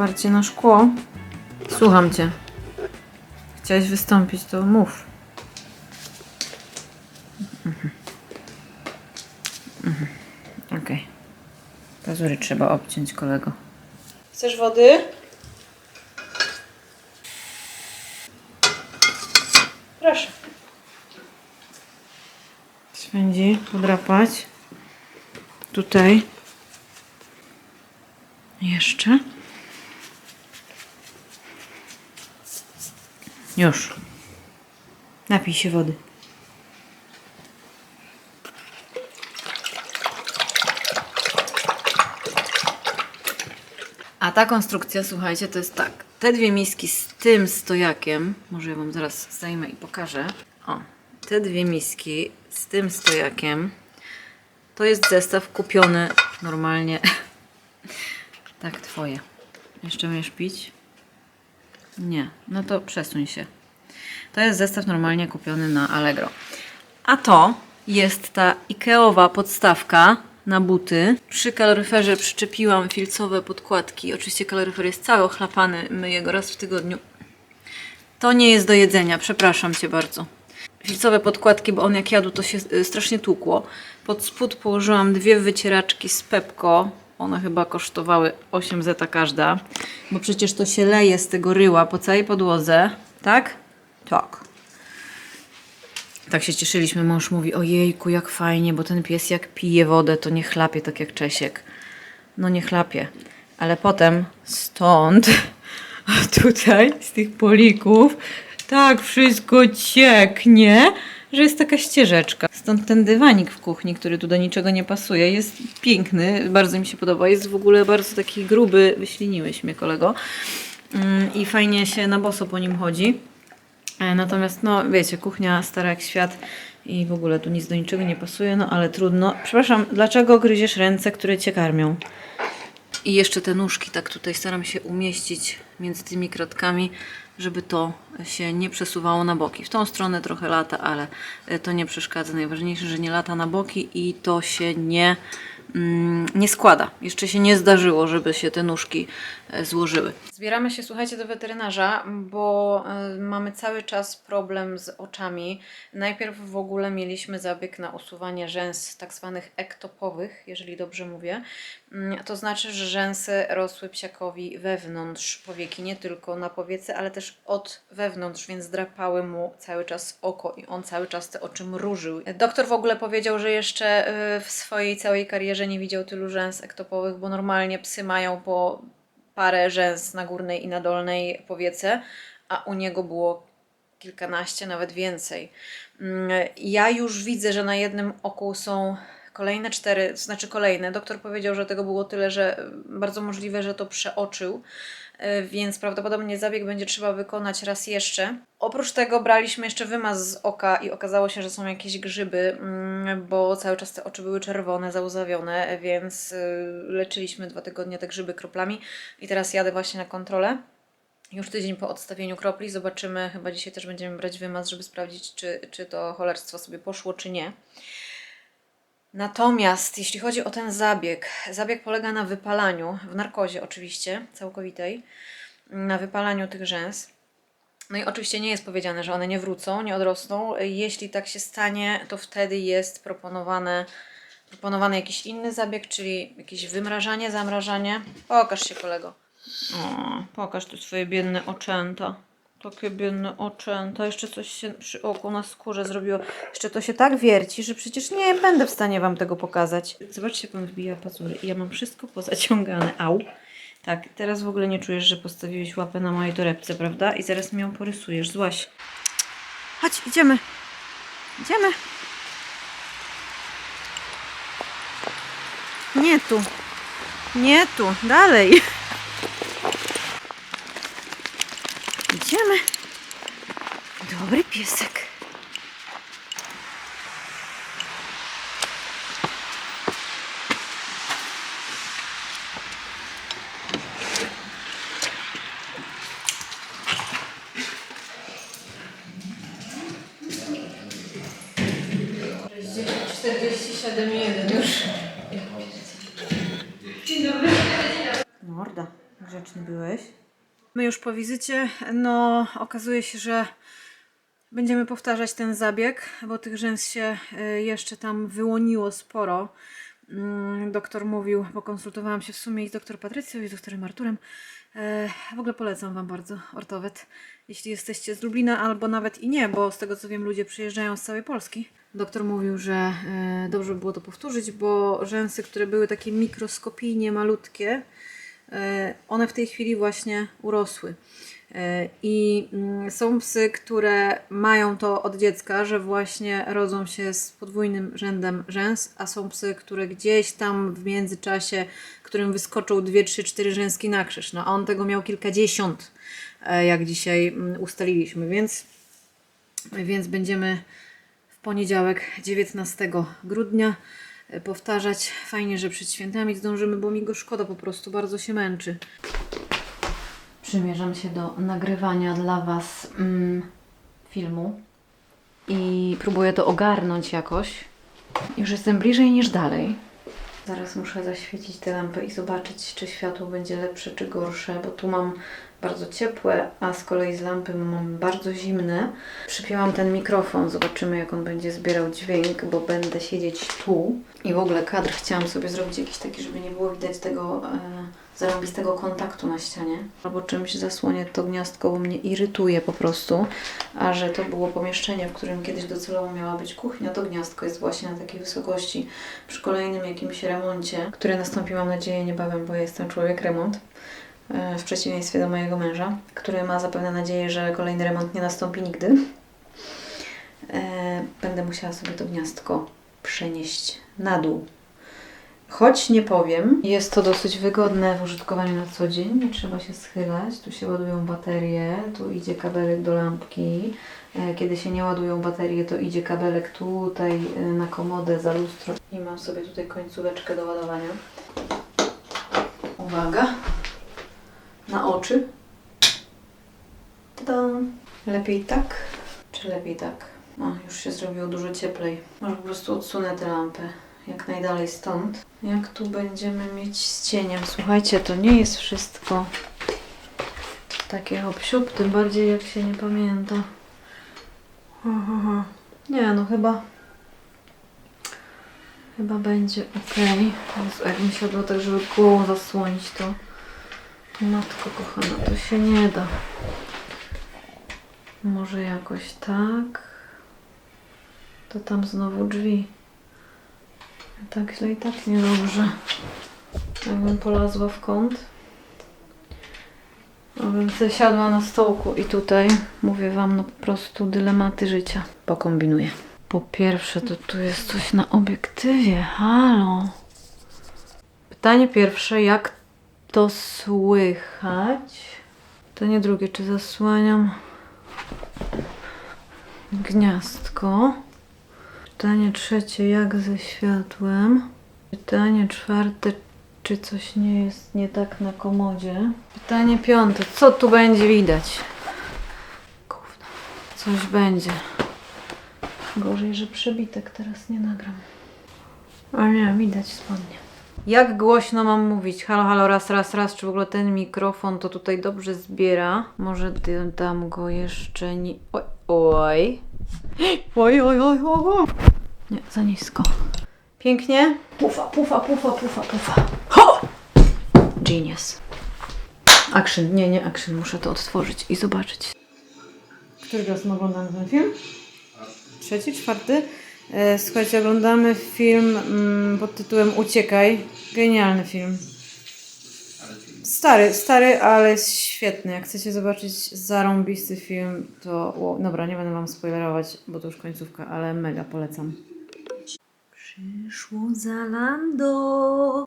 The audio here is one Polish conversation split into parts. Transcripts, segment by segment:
Dzień dobry. Masz parcie na szkło? Słucham cię. Chciałeś wystąpić, to mów. Mhm. Mhm. Okej. Pazury trzeba obciąć, kolego. Chcesz wody? Proszę. Swędzi, podrapać. Tutaj. Jeszcze. Już. Napij się wody. A ta konstrukcja, słuchajcie, to jest tak. Te dwie miski z tym stojakiem, może ja Wam zaraz zdejmę i pokażę. O, te dwie miski z tym stojakiem, to jest zestaw kupiony normalnie. tak, twoje. Jeszcze umiesz pić? Nie, no to przesuń się. To jest zestaw normalnie kupiony na Allegro. A to jest ta Ikeowa podstawka na buty. Przy kaloryferze przyczepiłam filcowe podkładki. Oczywiście kaloryfer jest cały ochlapany, myję go raz w tygodniu. To nie jest do jedzenia, przepraszam Cię bardzo. Filcowe podkładki, bo on jak jadł, to się y, strasznie tłukło. Pod spód położyłam dwie wycieraczki z Pepko. One chyba kosztowały 8 zeta każda, bo przecież to się leje z tego ryła po całej podłodze, tak? Tak. Tak się cieszyliśmy. Mąż mówi: Ojejku, jak fajnie, bo ten pies jak pije wodę, to nie chlapie tak jak Czesiek. No nie chlapie. Ale potem stąd, a tutaj z tych polików, tak wszystko cieknie, że jest taka ścieżeczka. Stąd ten dywanik w kuchni, który tu do niczego nie pasuje, jest piękny, bardzo mi się podoba. Jest w ogóle bardzo taki gruby, wyśliniłeś mnie kolego. Mm, I fajnie się na boso po nim chodzi. E, Natomiast, no wiecie, kuchnia stara jak świat i w ogóle tu nic do niczego nie pasuje, no ale trudno. Przepraszam, dlaczego gryziesz ręce, które cię karmią? I jeszcze te nóżki, tak tutaj staram się umieścić między tymi kratkami, żeby to się nie przesuwało na boki. W tą stronę trochę lata, ale e, to nie przeszkadza. Najważniejsze, że nie lata na boki i to się nie, nie składa. Jeszcze się nie zdarzyło, żeby się te nóżki e, złożyły. Zbieramy się, słuchajcie, do weterynarza, bo e, mamy cały czas problem z oczami. Najpierw w ogóle mieliśmy zabieg na usuwanie rzęs tak zwanych ektopowych, jeżeli dobrze mówię. Mm, To znaczy, że rzęsy rosły psiakowi wewnątrz powieki, nie tylko na powiece, ale też od wewnątrz, więc drapały mu cały czas oko i on cały czas te oczy mrużył. Doktor w ogóle powiedział, że jeszcze y, w swojej całej karierze nie widział tylu rzęs ektopowych, bo normalnie psy mają po parę rzęs na górnej i na dolnej powiece, a u niego było kilkanaście, nawet więcej. Mm, Ja już widzę, że na jednym oku są kolejne cztery, to znaczy kolejne. Doktor powiedział, że tego było tyle, że bardzo możliwe, że to przeoczył, więc prawdopodobnie zabieg będzie trzeba wykonać raz jeszcze. Oprócz tego braliśmy jeszcze wymaz z oka i okazało się, że są jakieś grzyby, mm, bo cały czas te oczy były czerwone, załzawione, więc y, leczyliśmy dwa tygodnie te grzyby kroplami i teraz jadę właśnie na kontrolę. Już tydzień po odstawieniu kropli zobaczymy, chyba dzisiaj też będziemy brać wymaz, żeby sprawdzić, czy, czy to cholerstwo sobie poszło, czy nie. Natomiast jeśli chodzi o ten zabieg, zabieg polega na wypalaniu, w narkozie oczywiście, całkowitej, na wypalaniu tych rzęs. No i oczywiście nie jest powiedziane, że one nie wrócą, nie odrosną. Jeśli tak się stanie, to wtedy jest proponowane, proponowany jakiś inny zabieg, czyli jakieś wymrażanie, zamrażanie. Pokaż się kolego. O, pokaż tu swoje biedne oczęta. Takie biedne oczęta. Jeszcze coś się przy oku na skórze zrobiło. Jeszcze to się tak wierci, że przecież nie będę w stanie Wam tego pokazać. Zobaczcie, pan wbija pazury i ja mam wszystko pozaciągane. Au. Tak, teraz w ogóle nie czujesz, że postawiłeś łapę na mojej torebce, prawda? I zaraz mi ją porysujesz. Złaś. Chodź, idziemy. Idziemy. Nie tu. Nie tu. Dalej. Idziemy. Dobry piesek. Morda, grzeczny byłeś. My już po wizycie, no okazuje się, że będziemy powtarzać ten zabieg, bo tych rzęs się y, jeszcze tam wyłoniło sporo. Mm, Doktor mówił, bo konsultowałam się w sumie i z doktor Patrycją, i z doktorem Arturem. E, W ogóle polecam Wam bardzo ortowet, jeśli jesteście z Lublina, albo nawet i nie, bo z tego co wiem, ludzie przyjeżdżają z całej Polski. Doktor mówił, że e, dobrze by było to powtórzyć, bo rzęsy, które były takie mikroskopijnie malutkie, e, one w tej chwili właśnie urosły. E, I mm, są psy, które mają to od dziecka, że właśnie rodzą się z podwójnym rzędem rzęs, a są psy, które gdzieś tam w międzyczasie, którym wyskoczył dwie, trzy, cztery rzęski na krzyż. No a on tego miał kilkadziesiąt, e, jak dzisiaj mm, ustaliliśmy, więc, więc będziemy w poniedziałek 19 grudnia e, powtarzać. Fajnie, że przed świętami zdążymy, bo mi go szkoda po prostu, bardzo się męczy przymierzam się do nagrywania dla Was mm, filmu i próbuję to ogarnąć jakoś. Już jestem bliżej niż dalej. Zaraz muszę zaświecić tę lampę i zobaczyć, czy światło będzie lepsze, czy gorsze, bo tu mam bardzo ciepłe, a z kolei z lampy mam bardzo zimne. Przypięłam ten mikrofon, zobaczymy jak on będzie zbierał dźwięk, bo będę siedzieć tu. I w ogóle kadr chciałam sobie zrobić jakiś taki, żeby nie było widać tego e, zarąbistego kontaktu na ścianie. Albo czymś zasłonię to gniazdko, bo mnie irytuje po prostu. A że to było pomieszczenie, w którym kiedyś docelowo miała być kuchnia, to gniazdko jest właśnie na takiej wysokości. Przy kolejnym jakimś remoncie, który nastąpi mam nadzieję niebawem, bo jestem człowiek remont e, w przeciwieństwie do mojego męża, który ma zapewne nadzieję, że kolejny remont nie nastąpi nigdy. E, Będę musiała sobie to gniazdko przenieść na dół. Choć nie powiem, jest to dosyć wygodne w użytkowaniu na co dzień. Nie trzeba się schylać. Tu się ładują baterie, tu idzie kabelek do lampki. E, Kiedy się nie ładują baterie, to idzie kabelek tutaj e, na komodę za lustro. I mam sobie tutaj końcóweczkę do ładowania. Uwaga. Na oczy. Tada. Lepiej tak, czy lepiej tak? O, już się zrobiło dużo cieplej. Może po prostu odsunę tę lampę jak najdalej stąd. Jak tu będziemy mieć z cieniem? Słuchajcie, to nie jest wszystko takie hop tym bardziej jak się nie pamięta. Aha. Nie, no chyba chyba będzie ok. Jezu, jakbym siadła tak, żeby głową zasłonić to. Matko kochana, to się nie da. Może jakoś tak. To tam znowu drzwi. Tak źle i tak niedobrze. Jakbym polazła w kąt. Abym sobie siadła na stołku i tutaj mówię Wam no po prostu dylematy życia. Pokombinuję. Po pierwsze to tu jest coś na obiektywie. Halo. Pytanie pierwsze, jak to słychać? Pytanie drugie, czy zasłaniam gniazdko? Pytanie trzecie, jak ze światłem? Pytanie czwarte, czy coś nie jest nie tak na komodzie? Pytanie piąte, co tu będzie widać? Gówno, coś będzie. Gorzej, że przebitek teraz nie nagram. A nie, widać spodnie. Jak głośno mam mówić? Halo, halo, raz, raz, raz. Czy w ogóle ten mikrofon to tutaj dobrze zbiera? Może dam go jeszcze nie... Oj, oj. Oj, oj, oj, oj, oj. Nie, za nisko. Pięknie. Pufa, pufa, pufa, pufa, pufa. Ho! Genius. Action, nie, nie action. Muszę to odtworzyć i zobaczyć. Który raz oglądamy ten film? Trzeci, czwarty. E, Słuchajcie, oglądamy film mm, pod tytułem Uciekaj. Genialny film. Stary, stary, ale świetny. Jak chcecie zobaczyć zarąbisty film, to... Ło, dobra, nie będę Wam spoilerować, bo to już końcówka, ale mega polecam. Przyszło Zalando.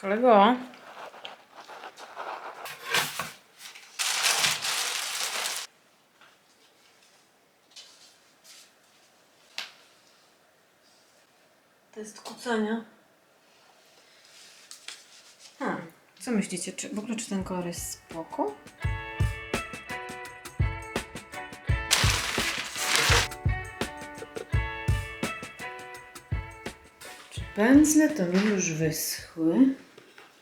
Kolego? Test kucania. Hmm. Co myślicie? Czy, w ogóle czy ten kolor jest spoko? Czy Pędzle to mi już wyschły.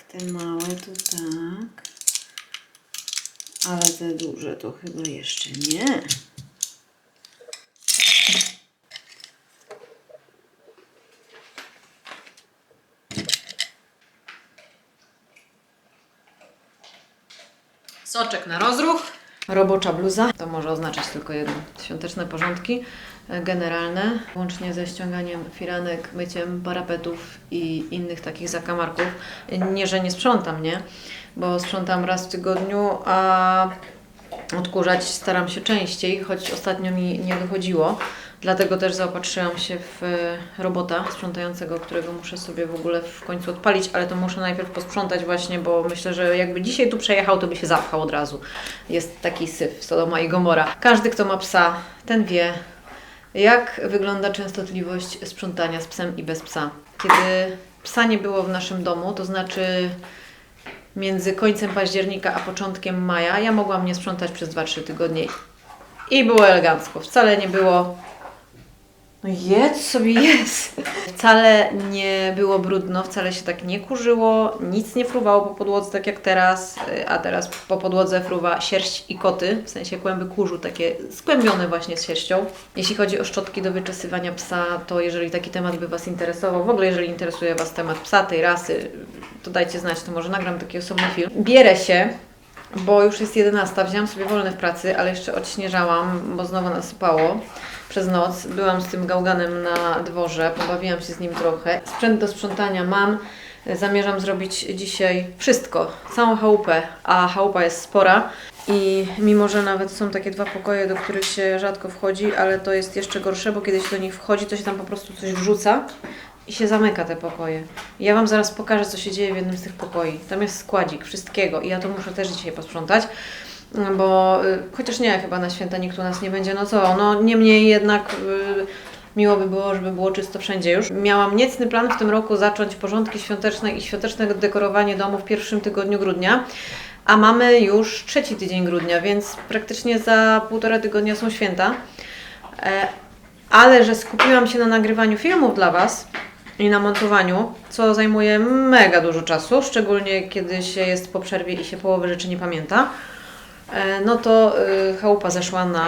Te małe to tak. Ale te duże to chyba jeszcze nie. Soczek na rozruch. Robocza bluza. To może oznaczać tylko jedno. Świąteczne porządki e, generalne, łącznie ze ściąganiem firanek, myciem parapetów i innych takich zakamarków. Nie, że nie sprzątam, nie? Bo sprzątam raz w tygodniu, a odkurzać staram się częściej, choć ostatnio mi nie wychodziło. Dlatego też zaopatrzyłam się w e, robota sprzątającego, którego muszę sobie w ogóle w końcu odpalić, ale to muszę najpierw posprzątać właśnie, bo myślę, że jakby dzisiaj tu przejechał, to by się zapchał od razu. Jest taki syf, Sodoma i Gomora. Każdy, kto ma psa, ten wie, jak wygląda częstotliwość sprzątania z psem i bez psa. Kiedy psa nie było w naszym domu, to znaczy między końcem października a początkiem maja, ja mogłam nie sprzątać przez 2-3 tygodnie. I było elegancko. Wcale nie było. No jedz sobie jest. Wcale nie było brudno, wcale się tak nie kurzyło, nic nie fruwało po podłodze tak jak teraz, y, a teraz po podłodze fruwa sierść i koty, w sensie kłęby kurzu, takie skłębione właśnie z sierścią. Jeśli chodzi o szczotki do wyczesywania psa, to jeżeli taki temat by Was interesował, w ogóle jeżeli interesuje Was temat psa, tej rasy, to dajcie znać, to może nagram taki osobny film. Bierę się bo już jest 11. Wzięłam sobie wolne w pracy, ale jeszcze odśnieżałam, bo znowu nasypało przez noc. Byłam z tym gałganem na dworze, pobawiłam się z nim trochę. Sprzęt do sprzątania mam. Zamierzam zrobić dzisiaj wszystko, całą chałupę, a chałupa jest spora. I mimo, że nawet są takie dwa pokoje, do których się rzadko wchodzi, ale to jest jeszcze gorsze, bo kiedy się do nich wchodzi, to się tam po prostu coś wrzuca i się zamyka te pokoje. Ja Wam zaraz pokażę, co się dzieje w jednym z tych pokoi. Tam jest składzik wszystkiego i ja to muszę też dzisiaj posprzątać, bo y, chociaż nie, chyba na święta nikt u nas nie będzie, no co, no niemniej jednak y, miło by było, żeby było czysto wszędzie już. Miałam niecny plan w tym roku zacząć porządki świąteczne i świąteczne dekorowanie domu w pierwszym tygodniu grudnia. A mamy już trzeci tydzień grudnia, więc praktycznie za półtora tygodnia są święta. E, ale że skupiłam się na nagrywaniu filmów dla Was i na montowaniu, co zajmuje mega dużo czasu, szczególnie kiedy się jest po przerwie i się połowy rzeczy nie pamięta, no to y, chałupa zeszła na.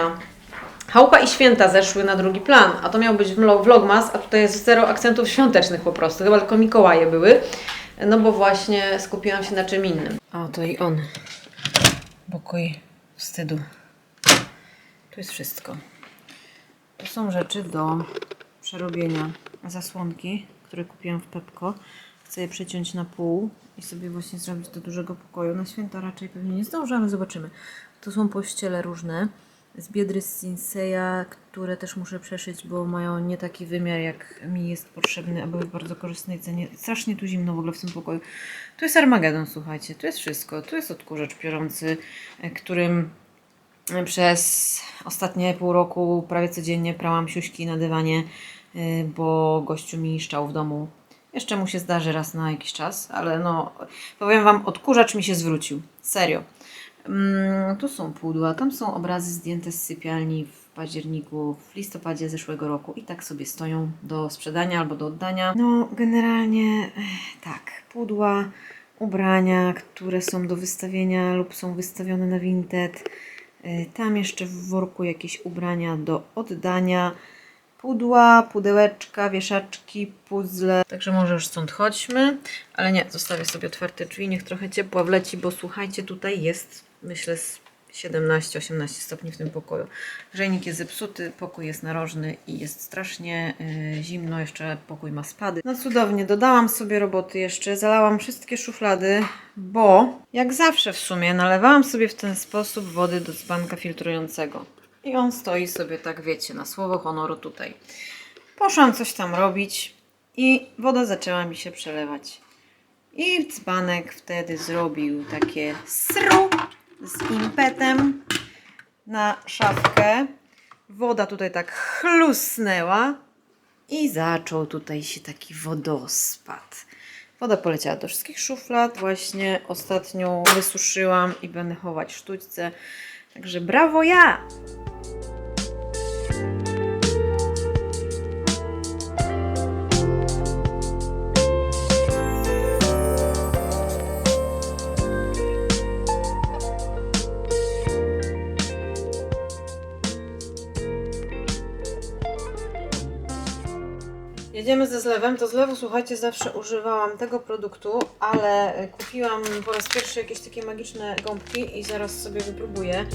Chałupa i święta zeszły na drugi plan, a to miał być vlog, vlogmas, a tutaj jest zero akcentów świątecznych po prostu, chyba tylko Mikołaje były, no bo właśnie skupiłam się na czym innym. O, to i on. Pokój wstydu. Tu jest wszystko. To są rzeczy do przerobienia. Zasłonki, które kupiłam w Pepko. Chcę je przeciąć na pół i sobie właśnie zrobić do dużego pokoju. Na święta raczej pewnie nie zdążę, ale zobaczymy. To są pościele różne z biedry z Sinseya, które też muszę przeszyć, bo mają nie taki wymiar, jak mi jest potrzebny, a były w bardzo korzystnej cenie. Strasznie tu zimno w ogóle w tym pokoju. Tu jest Armagedon, słuchajcie, tu jest wszystko. Tu jest odkurzacz piorący, e, którym przez ostatnie pół roku prawie codziennie prałam siuśki na dywanie, y, bo gościu mi szczał w domu. Jeszcze mu się zdarzy raz na jakiś czas, ale no, powiem Wam, odkurzacz mi się zwrócił. Serio. Mm, tu są pudła, tam są obrazy zdjęte z sypialni w październiku, w listopadzie zeszłego roku i tak sobie stoją do sprzedania albo do oddania. No, generalnie tak, pudła, ubrania, które są do wystawienia lub są wystawione na Vinted. Y, Tam jeszcze w worku jakieś ubrania do oddania. Pudła, pudełeczka, wieszaczki, puzzle. Także może już stąd chodźmy. Ale nie, zostawię sobie otwarte drzwi. Niech trochę ciepła wleci, bo słuchajcie, tutaj jest, myślę, z 17-18 stopni w tym pokoju. Grzejnik jest zepsuty, pokój jest narożny i jest strasznie y, zimno. Jeszcze pokój ma spady. No cudownie, dodałam sobie roboty jeszcze, zalałam wszystkie szuflady, bo jak zawsze w sumie nalewałam sobie w ten sposób wody do dzbanka filtrującego. I on stoi sobie tak, wiecie, na słowo honoru tutaj. Poszłam coś tam robić i woda zaczęła mi się przelewać. I dzbanek wtedy zrobił takie sru z impetem na szafkę. Woda tutaj tak chlusnęła i zaczął tutaj się taki wodospad. Woda poleciała do wszystkich szuflad. Właśnie ostatnią wysuszyłam i będę chować sztućce. Także brawo ja! Jedziemy ze zlewem. To zlewu, słuchajcie, zawsze używałam tego produktu, ale kupiłam po raz pierwszy jakieś takie magiczne gąbki i zaraz sobie wypróbuję.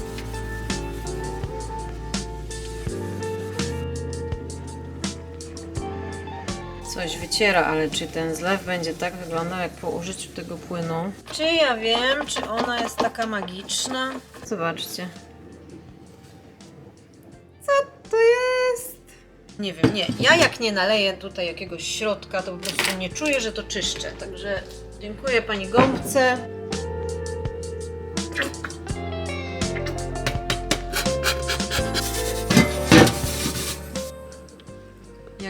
Coś wyciera, ale czy ten zlew będzie tak wyglądał jak po użyciu tego płynu? Czy ja wiem, czy ona jest taka magiczna? Zobaczcie. Co to jest? Nie wiem, nie. Ja jak nie naleję tutaj jakiegoś środka, to po prostu nie czuję, że to czyszczę. Także dziękuję Pani gąbce.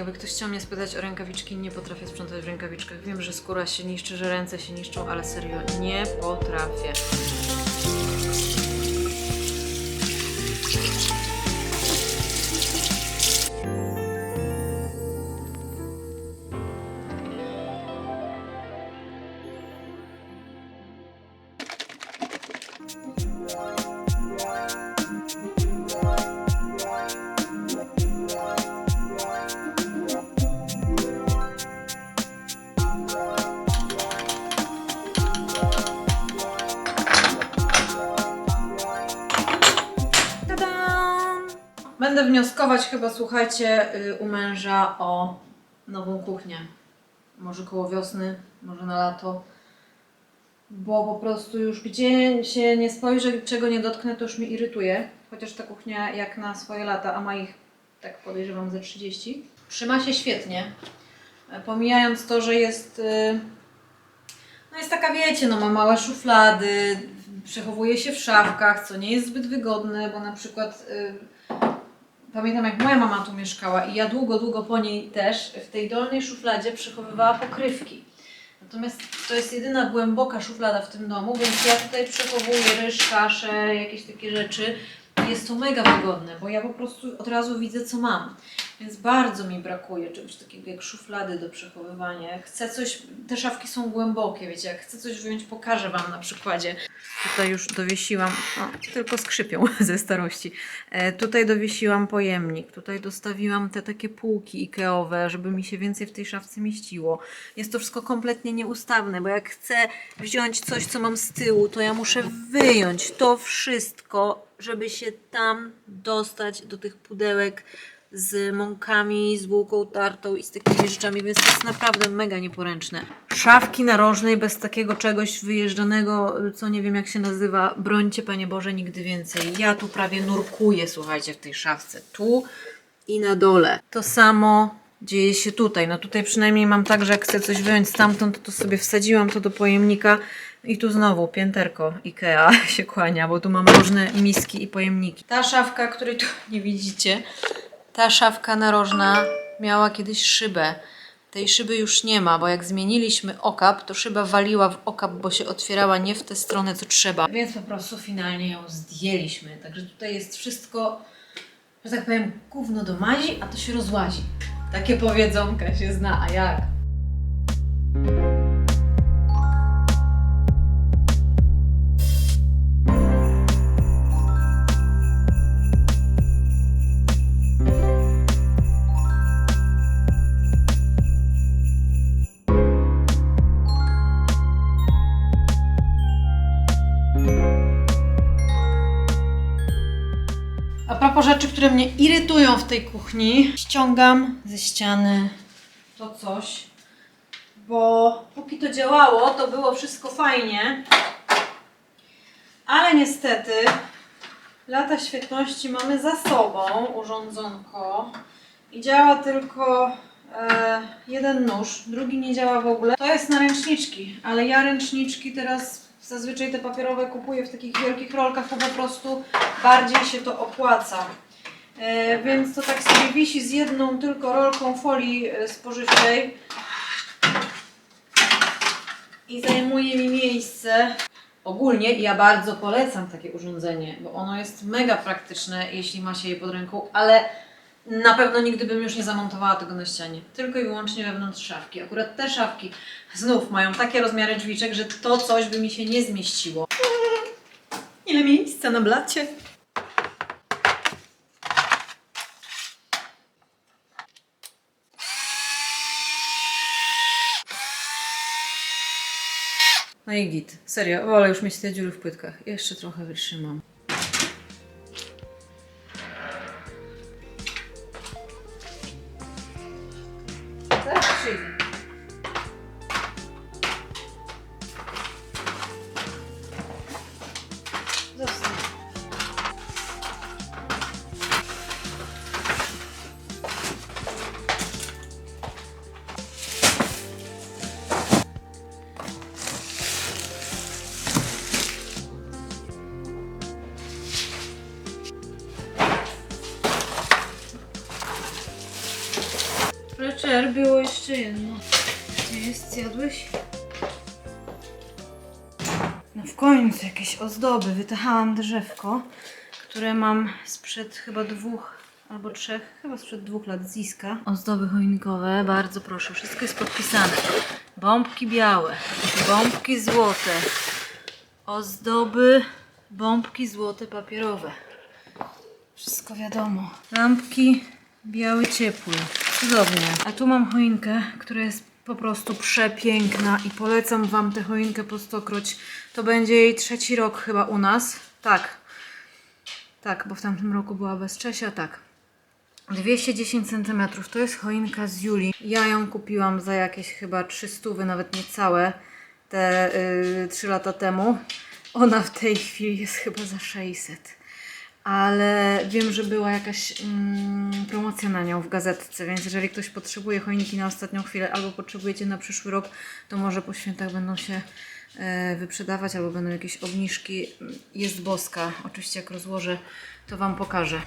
Jakby ktoś chciał mnie spytać o rękawiczki, nie potrafię sprzątać w rękawiczkach. Wiem, że skóra się niszczy, że ręce się niszczą, ale serio nie potrafię. Chyba, słuchajcie, y, u męża o nową kuchnię. Może koło wiosny, może na lato. Bo po prostu już gdzie się nie spojrzę, czego nie dotknę, to już mnie irytuje. Chociaż ta kuchnia jak na swoje lata, a ma ich, tak podejrzewam, ze 30. Trzyma się świetnie. E, Pomijając to, że jest... y, no jest taka, wiecie, no ma małe szuflady, przechowuje się w szafkach, co nie jest zbyt wygodne, bo na przykład y, pamiętam jak moja mama tu mieszkała i ja długo, długo po niej też w tej dolnej szufladzie przechowywała pokrywki. Natomiast to jest jedyna głęboka szuflada w tym domu, więc ja tutaj przechowuję ryż, kaszę, jakieś takie rzeczy. Jest to mega wygodne, bo ja po prostu od razu widzę, co mam. Więc bardzo mi brakuje czegoś takiego jak szuflady do przechowywania. Chcę coś, te szafki są głębokie, wiecie, jak chcę coś wyjąć, pokażę Wam na przykładzie. Tutaj już dowiesiłam, o, tylko skrzypią ze starości. E, tutaj dowiesiłam pojemnik, tutaj dostawiłam te takie półki Ikeowe, żeby mi się więcej w tej szafce mieściło. Jest to wszystko kompletnie nieustawne, bo jak chcę wziąć coś, co mam z tyłu, to ja muszę wyjąć to wszystko, żeby się tam dostać do tych pudełek z mąkami, z bułką tartą i z takimi rzeczami, więc to jest naprawdę mega nieporęczne. Szafki narożnej bez takiego czegoś wyjeżdżanego, co nie wiem jak się nazywa, brońcie Panie Boże nigdy więcej. Ja tu prawie nurkuję, słuchajcie, w tej szafce. Tu i na dole. To samo dzieje się tutaj. No tutaj przynajmniej mam tak, że jak chcę coś wyjąć stamtąd, to sobie wsadziłam to do pojemnika i tu znowu pięterko Ikea się kłania, bo tu mam różne miski i pojemniki. Ta szafka, której tu nie widzicie, ta szafka narożna miała kiedyś szybę. Tej szyby już nie ma, bo jak zmieniliśmy okap, to szyba waliła w okap, bo się otwierała nie w tę stronę, co trzeba. Więc po prostu finalnie ją zdjęliśmy. Także tutaj jest wszystko, że tak powiem, gówno do mazi, a to się rozłazi. Takie powiedzonka się zna, a jak? A propos rzeczy, które mnie irytują w tej kuchni, ściągam ze ściany to coś, bo póki to działało, to było wszystko fajnie, ale niestety lata świetności mamy za sobą, urządzonko i działa tylko e, jeden nóż, drugi nie działa w ogóle. To jest na ręczniczki, ale ja ręczniczki teraz zazwyczaj te papierowe kupuję w takich wielkich rolkach, bo po prostu bardziej się to opłaca. E, więc to tak sobie wisi z jedną tylko rolką folii e, spożywczej i zajmuje mi miejsce. Ogólnie ja bardzo polecam takie urządzenie, bo ono jest mega praktyczne, jeśli ma się je pod ręką, ale na pewno nigdy bym już nie zamontowała tego na ścianie, tylko i wyłącznie wewnątrz szafki. Akurat te szafki znów mają takie rozmiary drzwiczek, że to coś by mi się nie zmieściło. Ile miejsca na blacie? No i git. Serio, wolę już mieć te dziury w płytkach. Jeszcze trochę wytrzymam. Jeszcze jedno. Gdzie jest? Zjadłeś? No w końcu jakieś ozdoby. Wytachałam drzewko, które mam sprzed chyba dwóch albo trzech, chyba sprzed dwóch lat z Iska. Ozdoby choinkowe, bardzo proszę, wszystko jest podpisane. Bombki białe, bombki złote, ozdoby, bombki złote papierowe. Wszystko wiadomo. Lampki biały ciepły. Cudownie. A tu mam choinkę, która jest po prostu przepiękna i polecam Wam tę choinkę po stokroć. To będzie jej trzeci rok chyba u nas. Tak. Tak, bo w tamtym roku była bez Czesia, tak. 210 cm to jest choinka z Julii. Ja ją kupiłam za jakieś chyba 300, nawet niecałe, te yy, 3 lata temu. Ona w tej chwili jest chyba za 600 ale wiem, że była jakaś mm, promocja na nią w gazetce, więc jeżeli ktoś potrzebuje choinki na ostatnią chwilę albo potrzebujecie na przyszły rok, to może po świętach będą się e, wyprzedawać albo będą jakieś obniżki. Jest boska, oczywiście jak rozłożę, to Wam pokażę.